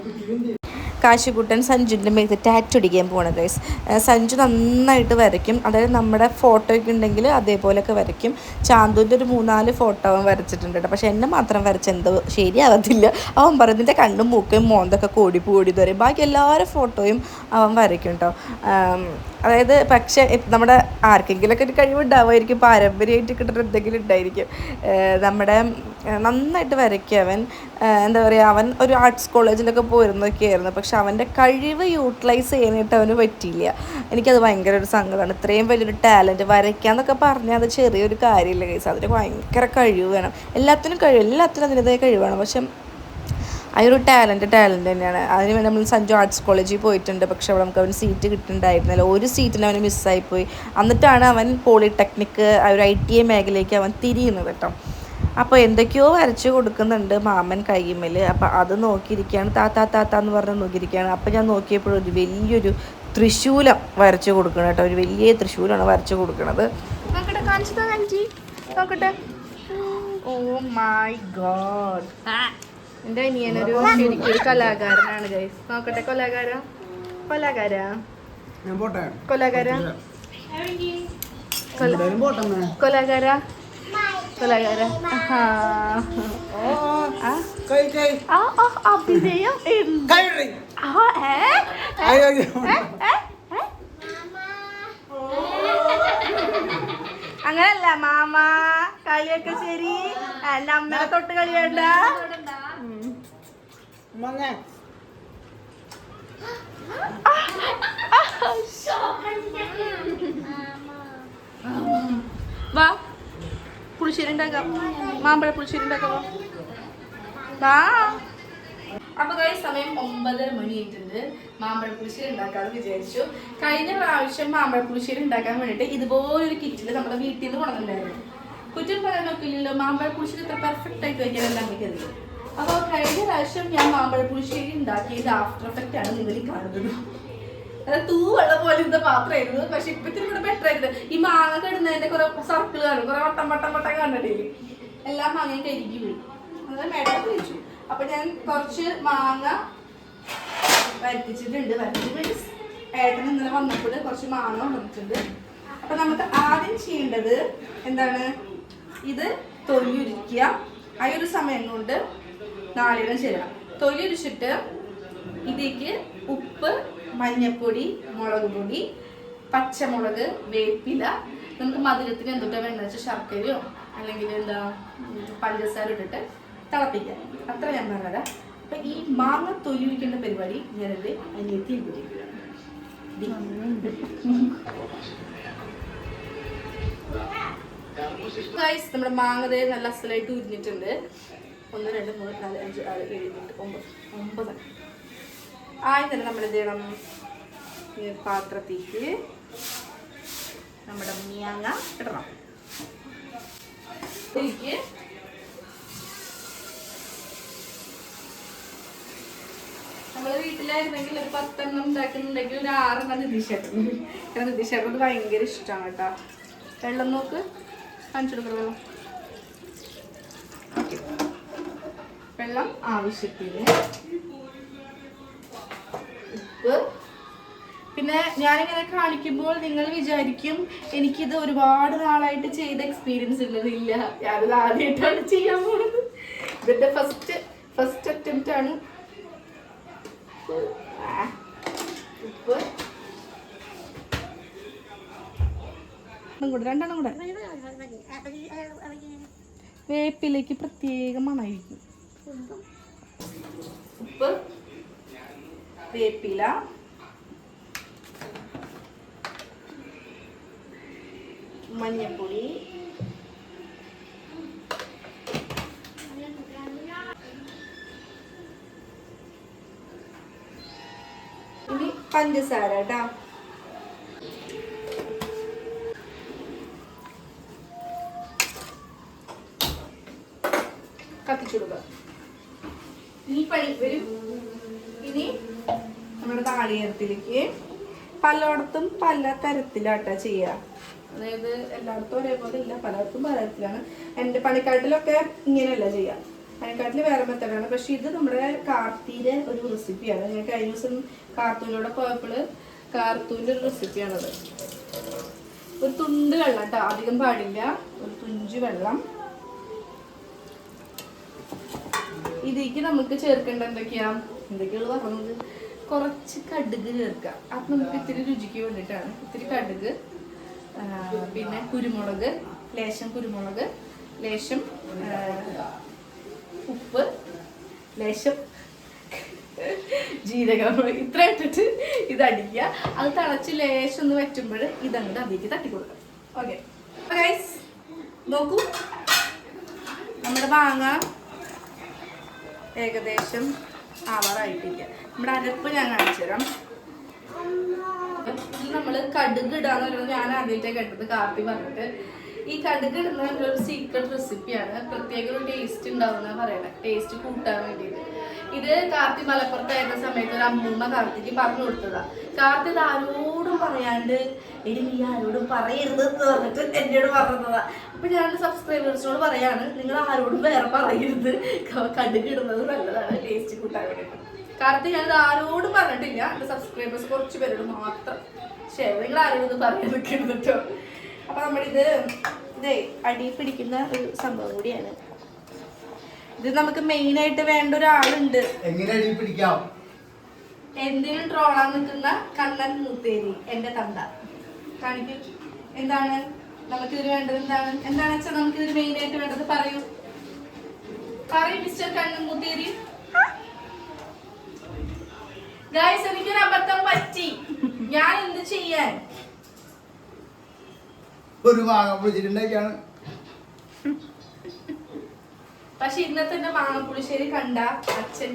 കാശുകുട്ടൻ സഞ്ജുവിന്റെ മേത്ത് ടാറ്റു അടിക്കാൻ പോകണം ഗൈസ് സഞ്ജു നന്നായിട്ട് വരയ്ക്കും. അതായത് നമ്മുടെ ഫോട്ടോയ്ക്ക് ഉണ്ടെങ്കിൽ അതേപോലെയൊക്കെ വരയ്ക്കും. ചാന്തുവിന്റെ ഒരു മൂന്നാൽ ഫോട്ടോ അവൻ വരച്ചിട്ടുണ്ട് കേട്ടോ. പക്ഷെ എന്നെ മാത്രം വരച്ച എന്തോ ശരിയാവത്തില്ല. അവൻ പറയുന്നതിന്റെ കണ്ണും മൂക്കും മോന്തൊക്കെ കൂടി കൂടി പറയും ബാക്കി എല്ലാവരും ഫോട്ടോയും അവൻ വരയ്ക്കും കേട്ടോ. അതായത് പക്ഷേ നമ്മുടെ ആർക്കെങ്കിലുമൊക്കെ ഒരു കഴിവുണ്ടാവുമായിരിക്കും. പാരമ്പര്യമായിട്ട് കിട്ടുന്ന എന്തെങ്കിലും ഉണ്ടായിരിക്കും. നമ്മുടെ നന്നായിട്ട് വരയ്ക്കും അവൻ. എന്താ പറയുക അവൻ ഒരു ആർട്സ് കോളേജിലൊക്കെ പോയിരുന്നൊക്കെ ആയിരുന്നു പക്ഷെ അവന്റെ കഴിവ് യൂട്ടിലൈസ് ചെയ്യാനായിട്ട് അവന് പറ്റിയില്ല. എനിക്കത് ഭയങ്കര ഒരു സങ്കടമാണ്. ഇത്രയും വലിയൊരു ടാലന്റ് വരയ്ക്കാന്നൊക്കെ പറഞ്ഞാൽ അത് ചെറിയൊരു കാര്യമില്ല കേസ് അതിന് ഭയങ്കര കഴിവ് വേണം. എല്ലാത്തിനും കഴിവ് എല്ലാത്തിനും അതിന്റെതായ കഴിവാണ് പക്ഷെ ആ ഒരു ടാലന്റ് ടാലന്റ് തന്നെയാണ്. അതിന് വേണ്ടി നമ്മൾ സഞ്ജു ആർട്സ് കോളേജിൽ പോയിട്ടുണ്ട്. പക്ഷെ അവിടെ നമുക്ക് അവന് സീറ്റ് കിട്ടുന്നുണ്ടായിരുന്നില്ല. ഒരു സീറ്റിന് അവന് മിസ്സായിപ്പോയി എന്നിട്ടാണ് അവൻ പോളിടെക്നിക്ക് ആ ഒരു ഐ ടി ഐ മേഖലയ്ക്ക് അവൻ തിരിയുന്നത് കേട്ടോ. അപ്പോൾ എന്തൊക്കെയോ വരച്ച് കൊടുക്കുന്നുണ്ട് മാമൻ കയ്യുമ്മൽ അപ്പോൾ അത് നോക്കിയിരിക്കുകയാണ്. താത്താ താത്ത എന്ന് പറഞ്ഞ് നോക്കിയിരിക്കുകയാണ്. അപ്പോൾ ഞാൻ നോക്കിയപ്പോഴും ഒരു വലിയൊരു തൃശൂലം വരച്ച് കൊടുക്കണം കേട്ടോ. ഒരു വലിയ തൃശൂലമാണ് വരച്ച് കൊടുക്കണത്. നോക്കട്ടെ കാണിച്ചതാ കാണിച്ചി. നോക്കട്ടെ. Oh my God. എന്റെ അനിയനൊരു ശരിക്കും കലാകാരനാണ് ഗൈസ് നോക്കട്ടെ കൊലാകാര? കൊലാകാര? ഞാൻ പോട്ടെ. കൊലാകാര? കൊലാകാര കൊലാകാര ആഹാ. ആ കൈ കൈ ആ ആ അഭിനയം എന്ത്? കൈ ഇടറി. ആ, ഏ? അയ്യോ, അയ്യോ. ഏ? ഏ? അങ്ങനല്ല മാമ കളിയൊക്കെ ശരി എന്റെ അമ്മയെ തൊട്ട് കളിയണ്ട. വാ പുളിശ്ശേരി ഉണ്ടാക്കാം മാമ്പഴ പുളിശ്ശേരി ഉണ്ടാക്കാം അപ്പൊ കഴിഞ്ഞ സമയം ഒമ്പതര മണിയായിട്ടുണ്ട്. മാമ്പഴ പുളിശ്ശേരി ഉണ്ടാക്കാന്ന് വിചാരിച്ചു. കഴിഞ്ഞ പ്രാവശ്യം മാമ്പഴ പുളിശ്ശേരി ഉണ്ടാക്കാൻ വേണ്ടിയിട്ട് ഇതുപോലൊരു കിറ്റിൽ നമ്മുടെ വീട്ടിൽ നിന്ന് കൊണ്ടുവന്നിട്ടുണ്ടായിരുന്നു. കുറ്റം പറയാൻ നോക്കില്ലല്ലോ മാമ്പഴ പുളിശ്ശേരി ഇത്ര പെർഫെക്റ്റ് ആയിട്ട് എല്ലാം അറിയില്ല അപ്പോൾ കഴിഞ്ഞ പ്രാവശ്യം ഞാൻ മാമ്പഴ പുളിശ്ശേരി ഉണ്ടാക്കിയത് ആഫ്റ്റർ എഫക്റ്റ് ആണ് നിങ്ങൾ കാണുന്നത് തൂവെള്ള പോലെ ഇരുന്ന പാത്രമായിരുന്നു. പക്ഷെ ഇപ്പൊ ഇത്തിരി കൂടെ ബെറ്റർ ആയിരുന്നു. ഈ മാങ്ങ കിടുന്നതിന്റെ കുറെ സർക്കിൾ കാണും. കുറെ വട്ടം വട്ടം വട്ടം കണ്ടിട്ടില്ലേ എല്ലാം മാങ്ങയും കരിക്ക് പോയി. അത് മേടത്ത് വെച്ചു അപ്പൊ ഞാൻ കുറച്ച് മാങ്ങ വരത്തിച്ചിട്ടുണ്ട് വരത്തിച്ച് മീൻസ് ഏട്ടൻ ഇന്നലെ വന്നപ്പോൾ കുറച്ച് മാങ്ങ വന്നിട്ടുണ്ട് അപ്പൊ നമുക്ക് ആദ്യം ചെയ്യേണ്ടത് എന്താണ്? ഇത് തൊലിയുരിക്കുക ആ ഒരു സമയം കൊണ്ട് നാളികളും ചെയ്യാം തൊലിയുരിച്ചിട്ട് ഇതിലേക്ക് ഉപ്പ് മഞ്ഞപ്പൊടി മുളക് പൊടി പച്ചമുളക് വേപ്പില. നമുക്ക് മധുരത്തിന് എന്തൊക്കെ വേണ്ടത്? വെച്ചാൽ ശർക്കരയോ അല്ലെങ്കിൽ എന്താ പഞ്ചസാര ഇട്ടിട്ട് തിളപ്പിക്കാം. അത്ര ഞാൻ പറഞ്ഞത്. അപ്പൊ ഈ മാങ്ങ തൊലി ഒഴിക്കേണ്ട പരിപാടി എന്റെ അനിയത്തി. നമ്മുടെ മാങ്ങ ദേ നല്ല അസലായിട്ട് ഉരിഞ്ഞിട്ടുണ്ട്. ഒന്ന് രണ്ട് മൂന്ന് നാല് അഞ്ച് ആറ് ഏഴ് എട്ട് ഒമ്പത്. ഒമ്പത്. ആദ്യം നമ്മൾ എന്ത് ചെയ്യണം? ഈ പാത്രത്തേക്ക് നമ്മുടെ മീങ്ങ ഇടണം. ഇതിലേക്ക് നമ്മൾ വീട്ടിലായിരുന്നെങ്കിൽ ഒരു പത്തെണ്ണം ഉണ്ടാക്കുന്നുണ്ടെങ്കിൽ ഒരു ആറെണ്ണം നിതീഷേട്ടൻ. കാരണം നിതീഷേട്ടൻ ഭയങ്കര ഇഷ്ടമാണ് കേട്ടോ. വെള്ളം നോക്ക്. കാണിച്ചു കൊടുക്കണം? വെള്ളം വെള്ളം ആവശ്യത്തിന് ഉപ്പ്. പിന്നെ ഞാനിങ്ങനെ കാണിക്കുമ്പോൾ നിങ്ങൾ വിചാരിക്കും എനിക്കിത് ഒരുപാട് നാളായിട്ട് ചെയ്ത എക്സ്പീരിയൻസ് ഉള്ളതില്ല ഞാനിത് ആദ്യമായിട്ടാണ് ചെയ്യാൻ പോകുന്നത് ഇതിന്റെ ഫസ്റ്റ് ഫസ്റ്റ് അറ്റംപ്റ്റ് ആണ്. രണ്ടെണ്ണം കൂടെ. വേപ്പിലേക്ക് പ്രത്യേകം മണമായിരിക്കും ഉപ്പ് വേപ്പില. മഞ്ഞപ്പൊടി. ഇനി പഞ്ചസാര കേട്ടോ കത്തിച്ചുടുക ഇനി പണി വരും ഇനി നമ്മുടെ നാളികേരത്തിലേക്ക് പലയിടത്തും പല തരത്തിലാട്ടാ ചെയ്യുക അതായത് എല്ലായിടത്തും ഒരേപോലെ ഇല്ല പലയിടത്തും പല തരത്തിലാണ് എന്റെ പണിക്കാട്ടിലൊക്കെ ഇങ്ങനെയല്ല ചെയ്യുക പണിക്കാട്ടിൽ വേറെ മെത്തേഡാണ്. പക്ഷെ ഇത് നമ്മുടെ കാർത്തിയിലെ ഒരു റെസിപ്പിയാണ്. ഞാൻ കഴിഞ്ഞ ദിവസം കാർത്തൂനിലൂടെ പോയപ്പോൾ കാർത്തൂന്റെ ഒരു റെസിപ്പിയാണത്. ഒരു തുണ്ട് വെള്ളം കേട്ടോ അധികം പാടില്ല. ഒരു തുഞ്ച് വെള്ളം. ഇതിലേക്ക് നമുക്ക് ചേർക്കേണ്ട എന്തൊക്കെയാ? എന്തൊക്കെയാണ് പറഞ്ഞത് കുറച്ച് കടുക് ചേർക്കുക. അത് നമുക്ക് ഇത്തിരി രുചിക്ക് വേണ്ടിയിട്ടാണ്. ഇത്തിരി കടുക് പിന്നെ കുരുമുളക് ലേശം കുരുമുളക് ലേശം ഉപ്പ് ലേശം ജീരകം. ഇത്ര ഇട്ടിട്ട് ഇത് അടിക്കുക. അത് തിളച്ച് ലേശം ഒന്ന് വറ്റുമ്പോൾ ഇതങ്ങോട്ട് അതിലേക്ക് തട്ടി കൊടുക്കുക. ഓക്കെ. ഗൈസ് നോക്കൂ. നമ്മുടെ മാങ്ങ ഏകദേശം ആവാറായിട്ടില്ല നമ്മുടെ അരപ്പ് ഞാൻ കാണിച്ചു തരാം. നമ്മൾ കടുക് ഇടാന്ന് പറയുന്നത് ഞാൻ ആദ്യമായിട്ടാണ് കേട്ടത് കാപ്പി പറഞ്ഞിട്ട്. ഈ കടുക് ഇടുന്ന ഒരു സീക്രട്ട് റെസിപ്പിയാണ് പ്രത്യേക ഒരു ടേസ്റ്റ് ഉണ്ടാവുന്ന പറയണേ. ടേസ്റ്റ് കൂട്ടാൻ വേണ്ടിയിട്ട്. ഇത് കാർത്തി മലപ്പുറത്തായിരുന്ന സമയത്ത് ഒരു അമ്മൂമ്മ കാർത്തിക്ക് പറഞ്ഞു കൊടുത്തതാ. കാർത്തി ആരോടും പറയാണ്ട് ഇനി നീ ആരോടും പറയരുത് എന്ന് പറഞ്ഞിട്ട് എന്നോട് പറഞ്ഞതാ. അപ്പൊ ഞാൻ സബ്സ്ക്രൈബേഴ്സിനോട് പറയാണ് നിങ്ങൾ ആരോടും വേറെ പറയരുത്. ക- കടുക് ഇടുന്നത് നല്ലതാണ് ടേസ്റ്റ് കൂട്ടാൻ വേണ്ടിയിട്ട്. കാർത്തി ഞാനിത് ആരോടും പറഞ്ഞിട്ടില്ല. എന്റെ സബ്സ്ക്രൈബേഴ്സ് കുറച്ച് പേരോട് മാത്രം ശരി നിങ്ങൾ ഇത് പറയാൻ കേട്ടോ അപ്പൊ നമ്മളിത് ഇതേ അടി പിടിക്കുന്ന ഒരു സംഭവം കൂടിയാണ്. ഇത് നമുക്ക് മെയിൻ ആയിട്ട് വേണ്ട ഒരാളുണ്ട്. എങ്ങനെ അടി പിടിക്കാം? എന്തിനും ട്രോളാൻ നിൽക്കുന്ന കണ്ണൻ മൂത്തേരി എന്റെ തന്ത. കാണിക്കും എന്താണ്? നമുക്കിതിന് വേണ്ടത് എന്താണ്? എന്താണ് വെച്ചാൽ നമുക്കിതിന് മെയിൻ ആയിട്ട് വേണ്ടത് പറയൂ. പറയൂ മിസ്റ്റർ കണ്ണൻ മൂത്തേരി. ഗായ്സ് എനിക്കൊരു അബദ്ധം പറ്റി. ഞാൻ എന്ത് ചെയ്യാൻ? ഒരു മാങ്ങ പിടിച്ചിട്ടുണ്ടാക്കിയാണ്. പക്ഷെ ഇന്നത്തെ എന്റെ മാങ്ങപ്പുളിശ്ശേരി കണ്ട അച്ഛൻ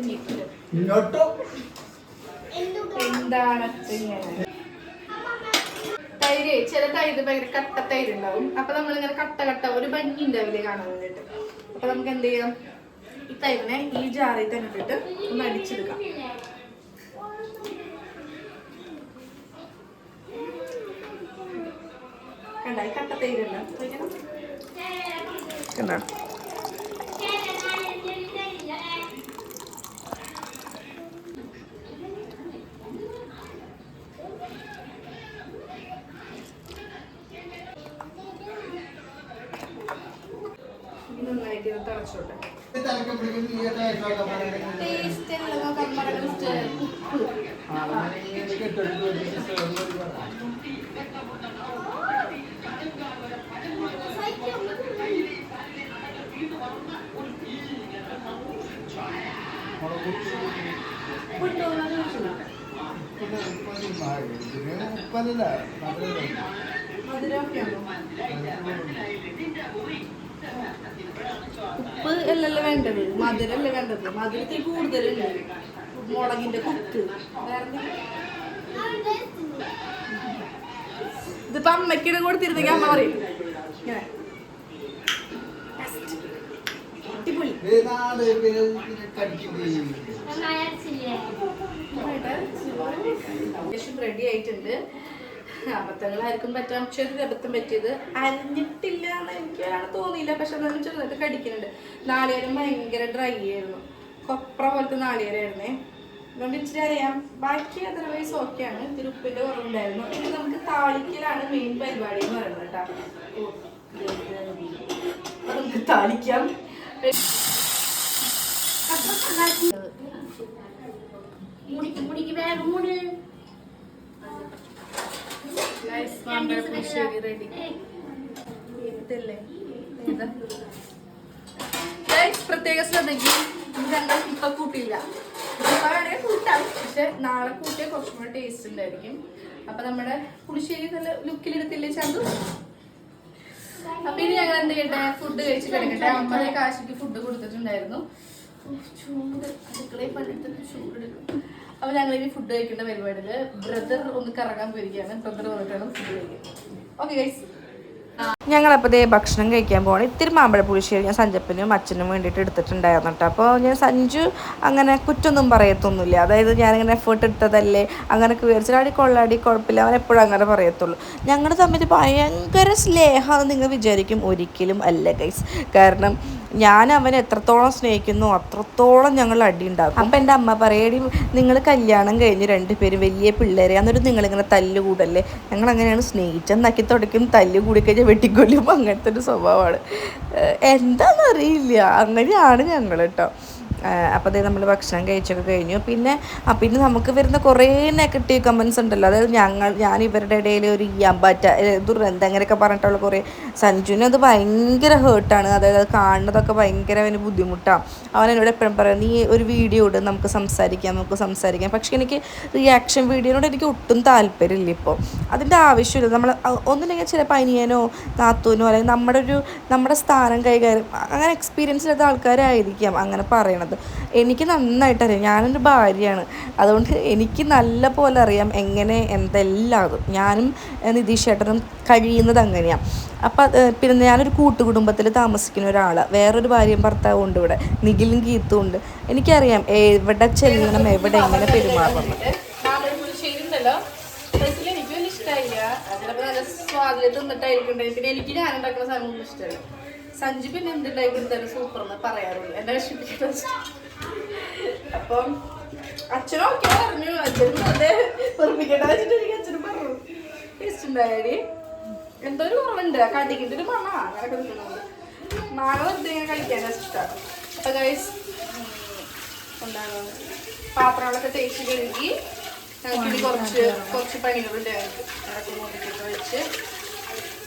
എന്താണ് അച്ഛൻ തൈര് ചില തൈര് ഭയങ്കര കട്ട തൈര് ഉണ്ടാവും അപ്പൊ നമ്മളിങ്ങനെ കട്ട കട്ട ഒരു ഭംഗി ഉണ്ടാവില്ലേ കാണാൻ വേണ്ടിട്ട് അപ്പൊ നമുക്ക് എന്ത് ചെയ്യാം? ഈ തൈരിനെ ഈ ജാറിൽ തന്നെ ഇട്ടിട്ട് ഒന്ന് അടിച്ചെടുക്കാം. കണ്ട? ഈ കട്ട തൈരുണ്ട് ഇത് നന്നായിട്ട് ഇത് തിളച്ചോട്ടെ ടേസ്റ്റ് ഉപ്പ് ഉപ്പ് അല്ലല്ലോ വേണ്ടത്. മധുരല്ലേ വേണ്ടത്. മധുരത്തിൽ കൂടുതലുണ്ട് മുളകിന്റെ കുത്ത്? ഇതിപ്പോ അമ്മയ്ക്കിടെ കൊടുത്തിരുന്നെങ്കിൽ അമ്മ പറയും. ഇങ്ങനെ. അടിപൊളി. റെഡി ആയിട്ടുണ്ട്. അബദ്ധങ്ങളായിരിക്കും പറ്റാം. ചെറിയൊരു അബദ്ധം പറ്റിയത്. അരിഞ്ഞിട്ടില്ല എന്ന് എനിക്ക് അയാൾ തോന്നിയില്ല. പക്ഷെ എന്നാലും ചെറുതായിട്ട് കടിക്കുന്നുണ്ട്. നാളികേരം ഭയങ്കര ഡ്രൈ ആയിരുന്നു. കൊപ്ര പോലത്തെ നാളികേരമായിരുന്നേ അതുകൊണ്ട് ഇച്ചിരി അറിയാം. ബാക്കി അതർവൈസ് ഓക്കെയാണ് ഇത്തിരി ഉപ്പിന്റെ കുറവുണ്ടായിരുന്നു. ഇനി നമുക്ക് താളിക്കലാണ് മെയിൻ പരിപാടി എന്ന് പറയുന്നത് കേട്ടോ. ഇത് ഇത് നമുക്ക് താളിക്കാം. പ്രത്യേക ശ്രദ്ധിക്കും ഇതെല്ലാം ഇപ്പൊ കൂട്ടിയില്ല. ഇപ്പൊ വേണേ കൂട്ടാം. പക്ഷെ നാളെ കൂട്ടിയാൽ കുറച്ചും കൂടെ ടേസ്റ്റ് ഉണ്ടായിരിക്കും. അപ്പൊ നമ്മുടെ പുളിശ്ശേരി നല്ല ലുക്കിലെടുത്തില്ലേ ചന്തു? അപ്പൊ ഇനി ഞങ്ങൾ എന്ത് ചെയ്യട്ടെ? ഫുഡ് കഴിച്ച് കിടക്കട്ടെ. അമ്മയെ കാശിക്ക് ഫുഡ് കൊടുത്തിട്ടുണ്ടായിരുന്നു. ഉഫ്, ചൂട്. അടുക്കളയിൽ പണിയെടുത്തിട്ട് ചൂടെടുക്കും അപ്പൊ ഞങ്ങൾ ഇനി ഫുഡ് കഴിക്കേണ്ട പരിപാടിയിൽ ബ്രദർ ഒന്ന് കറങ്ങാൻ പോയിരിക്കുകയാണ്. ബ്രദർ വന്നിട്ടാണ് ഫുഡ് കഴിക്കുന്നത്. ഓക്കെ ഗൈസ് ഞങ്ങളപ്പോൾ ദേ ഭക്ഷണം കഴിക്കാൻ പോകണം ഇത്തിരി മാമ്പഴ പുളിശ്ശേരി ഞാൻ സഞ്ചപ്പനും അച്ഛനും വേണ്ടിയിട്ട് എടുത്തിട്ടുണ്ടായിരുന്നു കേട്ടോ. അപ്പോൾ ഞാൻ സഞ്ജു അങ്ങനെ കുറ്റൊന്നും പറയത്തൊന്നുമില്ല. അതായത് ഞാനിങ്ങനെ എഫേർട്ട് എടുത്തതല്ലേ അങ്ങനെയൊക്കെ വിചാരിച്ചാൽ കൊള്ളാടി കുഴപ്പമില്ല അവൻ എപ്പോഴും അങ്ങനെ പറയത്തുള്ളൂ. ഞങ്ങളുടെ തമ്മിൽ ഭയങ്കര സ്നേഹമെന്ന് നിങ്ങൾ വിചാരിക്കും. ഒരിക്കലും അല്ല ഗൈസ് കാരണം ഞാൻ അവനെ എത്രത്തോളം സ്നേഹിക്കുന്നു അത്രത്തോളം ഞങ്ങൾ അടി ഉണ്ടാക്കും അപ്പം എന്റെ അമ്മ പറയടി നിങ്ങൾ കല്യാണം കഴിഞ്ഞ് രണ്ടുപേരും വലിയ പിള്ളേരെ അന്നൊരു നിങ്ങളിങ്ങനെ തല്ലുകൂടല്ലേ? ഞങ്ങൾ അങ്ങനെയാണ് സ്നേഹിച്ചെന്നാക്കി തുടക്കും തല്ല് കൂടി കഴിഞ്ഞാൽ വെട്ടിക്കൊല്ലും. അങ്ങനത്തെ ഒരു സ്വഭാവമാണ്. എന്താണെന്നറിയില്ല അങ്ങനെയാണ് ഞങ്ങൾ കേട്ടോ അപ്പോൾ അതേ നമ്മൾ ഭക്ഷണം കഴിച്ചൊക്കെ കഴിഞ്ഞു. പിന്നെ പിന്നെ നമുക്ക് വരുന്ന കുറേ നെഗറ്റീവ് കമൻസ് ഉണ്ടല്ലോ. അതായത് ഞങ്ങൾ ഞാൻ ഇവരുടെ ഇടയിൽ ഒരു അമ്പാറ്റ ദുരന്തം അങ്ങനെയൊക്കെ പറഞ്ഞിട്ടുള്ള കുറേ സഞ്ജുവിന് അത് ഭയങ്കര ഹേർട്ടാണ് അതായത് അത് കാണുന്നതൊക്കെ ഭയങ്കര അവന് ബുദ്ധിമുട്ടാണ് അവൻ എന്നോട് എപ്പോഴും പറയാം നീ ഒരു വീഡിയോ ഇട് നമുക്ക് സംസാരിക്കാം നമുക്ക് സംസാരിക്കാം. പക്ഷേ എനിക്ക് റിയാക്ഷൻ വീഡിയോനോട് എനിക്ക് ഒട്ടും താല്പര്യമില്ല ഇപ്പോൾ അതിന്റെ ആവശ്യമില്ല. നമ്മൾ ഒന്നുമില്ലെങ്കിൽ ചിലപ്പോൾ അനിയനോ നാത്തൂനോ അല്ലെങ്കിൽ നമ്മുടെ ഒരു നമ്മുടെ സ്ഥാനം കൈകാര്യം അങ്ങനെ എക്സ്പീരിയൻസ് ഇല്ലാത്ത ആൾക്കാരായിരിക്കാം. അങ്ങനെ പറയണത്. എനിക്ക് നന്നായിട്ട് അറിയാം ഞാനൊരു ഭാര്യയാണ്. അതുകൊണ്ട് എനിക്ക് നല്ല പോലെ അറിയാം എങ്ങനെ എന്തെല്ലാം അതും ഞാനും നിതീഷ് ചേട്ടനും കഴിയുന്നത് അങ്ങനെയാണ് അപ്പം പിന്നെ ഞാനൊരു കൂട്ടുകുടുംബത്തിൽ താമസിക്കുന്ന ഒരാളാണ് വേറൊരു ഭാര്യയും ഭർത്താവും ഉണ്ട് ഇവിടെ. നിഖിലും ഗീത്തും ഉണ്ട്. എനിക്കറിയാം എവിടെ ചെല്ലണം എവിടെ എങ്ങനെ പെരുമാറണം. എനിക്ക് ഇഷ്ടമായില്ല തിന്നിട്ടായിരിക്കും പിന്നെ എനിക്ക് ഞാൻ ഉണ്ടാക്കുന്ന സാധനം ഒന്നും ഇഷ്ടമല്ല. സഞ്ജു പിന്നെ എന്തുണ്ടായി തന്നെ സൂപ്പർ എന്ന് പറയാറുള്ളൂ. എന്നെ വിഷമിക്കുന്നത് അപ്പം അച്ഛനും ഒക്കെ പറഞ്ഞു. അച്ഛനും അതെ വെറുപ്പിക്കട്ടെ വെച്ചിട്ട് അച്ഛനും പറഞ്ഞു. ഉണ്ടായാടി. എന്തോ ഒരു കുറവുണ്ട്. കടിക്കിന്റെ ഒരു മണ അങ്ങനെയൊക്കെ മാങ്ങ വെറുതെ ഇങ്ങനെ കഴിക്കാൻ ഇഷ്ടമാണ് അപ്പൊ ഗൈസ് എന്താണ്? പാത്രങ്ങളൊക്കെ തേച്ച് കഴുകി ഞങ്ങൾക്ക് കുറച്ച് കുറച്ച് പണികളുണ്ട് ഞങ്ങൾക്ക്. വെച്ച്.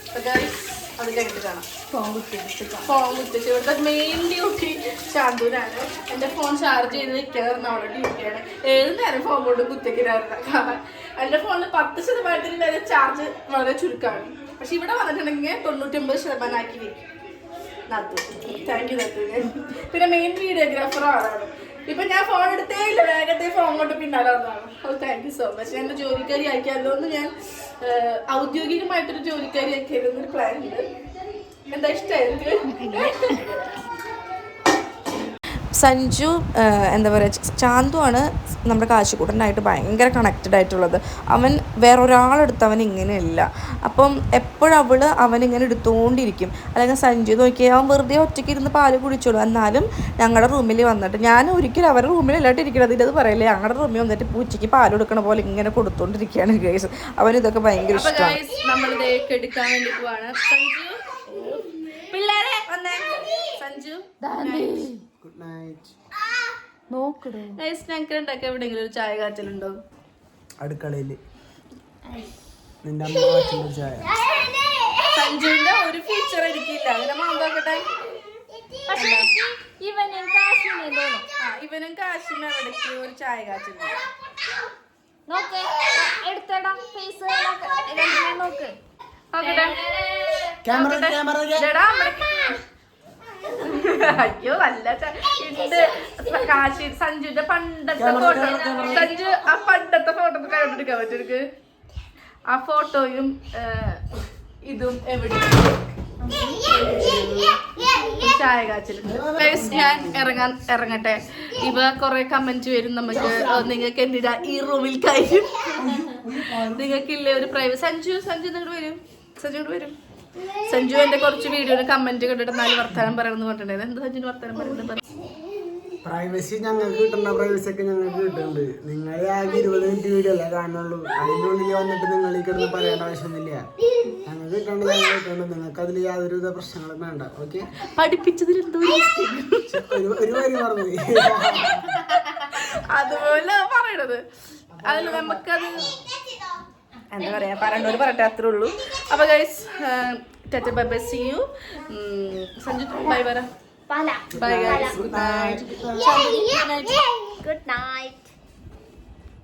അപ്പൊ guys, അത് കഴിഞ്ഞിട്ട് കാണാം ഫോൺ കുത്തിച്ച് ഇവിടുത്തെ മെയിൻ ഡ്യൂട്ടി ശാന്തൂരാണ് എന്റെ ഫോൺ ചാർജ് ചെയ്ത് വെക്കാൻ അവളുടെ ഡ്യൂട്ടിയാണ് ഏത് നേരം ഫോൺ കൊണ്ട് കുത്തിക്കലായിരുന്നു കാരണം എന്റെ ഫോണിൽ പത്ത് ശതമാനത്തിന് നേരെ ചാർജ് വളരെ ചുരുക്കമാണ്. പക്ഷെ ഇവിടെ വന്നിട്ടുണ്ടെങ്കിൽ തൊണ്ണൂറ്റൊമ്പത് ശതമാനം ആക്കി വെക്കും നത്തു താങ്ക് യു നത്തു പിന്നെ മെയിൻ വീഡിയോഗ്രാഫർ ആളാണ്. ഇപ്പൊ ഞാൻ ഫോൺ എടുത്തേ ഇല്ല. വേഗത്തെ ഫോൺ കൊണ്ട് പിന്നാലെ ഓ താങ്ക് യു സോ മച്ച് എന്റെ ജോലിക്കാരി ആക്കിയല്ലോ എന്ന് ഞാൻ ഔദ്യോഗികമായിട്ടൊരു ജോലിക്കാരി ആക്കിയതെന്നൊരു പ്ലാൻ ഉണ്ട്. എന്താ ഇഷ്ടമായിരുന്നു സഞ്ജു എന്താ പറയുക ആണ് നമ്മുടെ കാശിക്കൂട്ടനായിട്ട് ഭയങ്കര കണക്റ്റഡ് ആയിട്ടുള്ളത്. അവൻ വേറൊരാളെടുത്ത് അവൻ ഇങ്ങനെയല്ല അപ്പം എപ്പോഴും അവൾ അവൻ ഇങ്ങനെ എടുത്തുകൊണ്ടിരിക്കും അല്ലെങ്കിൽ സഞ്ജു നോക്കിയാൽ അവൻ വെറുതെ ഒറ്റയ്ക്ക് ഇരുന്ന് പാൽ കുടിച്ചോളൂ. എന്നാലും ഞങ്ങളുടെ റൂമിൽ വന്നിട്ട് ഞാൻ ഒരിക്കലും അവരുടെ റൂമിലല്ലാട്ട് ഇരിക്കണത് ഇത് പറയില്ലേ ഞങ്ങളുടെ റൂമിൽ വന്നിട്ട് പൂച്ചയ്ക്ക് പാൽ കൊടുക്കണ പോലെ ഇങ്ങനെ കൊടുത്തോണ്ടിരിക്കുകയാണ് ഗൈസ് അവൻ ഇതൊക്കെ ഭയങ്കര ഇഷ്ടമാണ് എടുക്കാൻ വേണ്ടി പോവാണ്. സഞ്ജു? പിള്ളേരെ വന്നേ. സഞ്ജു? ഗുഡ് നൈറ്റ് ഗൈസ് ഞങ്ങൾക്ക് ഉണ്ടാക്കി എവിടെയെങ്കിലും ഒരു ചായ കാച്ചലുണ്ടോ? അടുക്കളയിൽ നിന്റെ അമ്മ കാച്ചുന്ന ചായ. സഞ്ജുവിന്റെ ഒരു ഫീച്ചർ എനിക്കില്ല. അങ്ങനെ മാന്താക്കട്ടെ. പക്ഷെ ഇവനും കാശിനെ തോന്നും ആ ഇവനും കാശിനും എവിടേക്ക് ഒരു ചായ കാച്ചുണ്ട് നോക്ക് എടുത്തടാ ഫേസ് നോക്ക്. നോക്കട്ടെ. Camera camera. അയ്യോ നല്ല ഉണ്ട് കാശി സഞ്ജുന്റെ പണ്ടത്തെ ഫോട്ടോ സഞ്ജു ആ പണ്ടത്തെ ഫോട്ടോ കണ്ടെടുക്കാൻ പറ്റും ആ ഫോട്ടോയും ഇതും എവിടെ ചായ കാച്ചിലുണ്ട്. ഞാൻ ഇറങ്ങാൻ ഇറങ്ങട്ടെ. ഇവ കൊറേ കമന്റ് വരും നമുക്ക്. നിങ്ങൾക്ക് എന്തിനാ ഈ റൂമിൽ കഴിയും നിങ്ങൾക്കില്ലേ ഒരു പ്രൈവറ്റ് സഞ്ജു സഞ്ജു ഇങ്ങോട്ട് വരും. സഞ്ജു ഇങ്ങോട്ട് വരും. സഞ്ജു എന്റെ കുറച്ച് വീഡിയോയിൽ കമന്റ് കണ്ടിട്ട് നാല് വർത്താനം പറയണമെന്ന് പറഞ്ഞിട്ടുണ്ടായിരുന്നു. എന്താ വർത്താനം പറയുന്നത് പ്രൈവസി ഞങ്ങൾക്ക് കിട്ടുന്ന പ്രൈവസി ഒക്കെ ഞങ്ങൾക്ക് കിട്ടുന്നുണ്ട് നിങ്ങൾ ആകെ ഇരുപത് മിനിറ്റ് വീഡിയോ അല്ലേ വന്നിട്ട് നിങ്ങൾ ഈ കിടന്ന് പറയേണ്ട ആവശ്യമൊന്നുമില്ല. ഞങ്ങൾക്ക് കിട്ടേണ്ടത് ഞങ്ങൾ കിട്ടേണ്ടത് നിങ്ങൾക്ക് അതിൽ യാതൊരുവിധ പ്രശ്നങ്ങളും വേണ്ട. ഓക്കെ പഠിപ്പിച്ചതിൽ എന്തോ ഒരു mistake. ഒരു ഒരു വരി പറഞ്ഞു അതുപോലെ പറയണത്. അതിൽ നമുക്കത് എന്താ പറയാ പറയണ്ടോര് പറയട്ടെ അത്രേ ഉള്ളൂ. അപ്പൊ guys ടെറ്റ bye bye see you Sanju bye പറ. പല. Bye guys good night good night